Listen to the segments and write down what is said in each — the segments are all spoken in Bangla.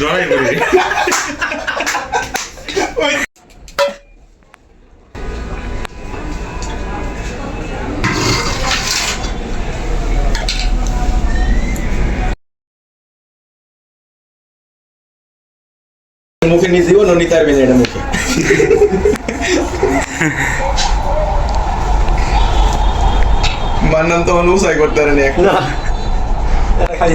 জড়াই পড়ি মুখে নিয়ে দিব নিতে পারবি না এটা মুখে। মান্নান তো অনুসাই করতে পারেনি এখন। না খাই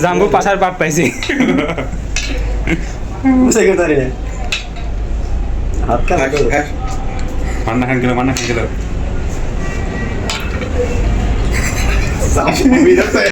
জাম্বু পাশার পাপ পাইছি বুঝে গেছে তারি না হাত কান মান্না খান গেল মান্না খান গেল বিরক্ত হয়ে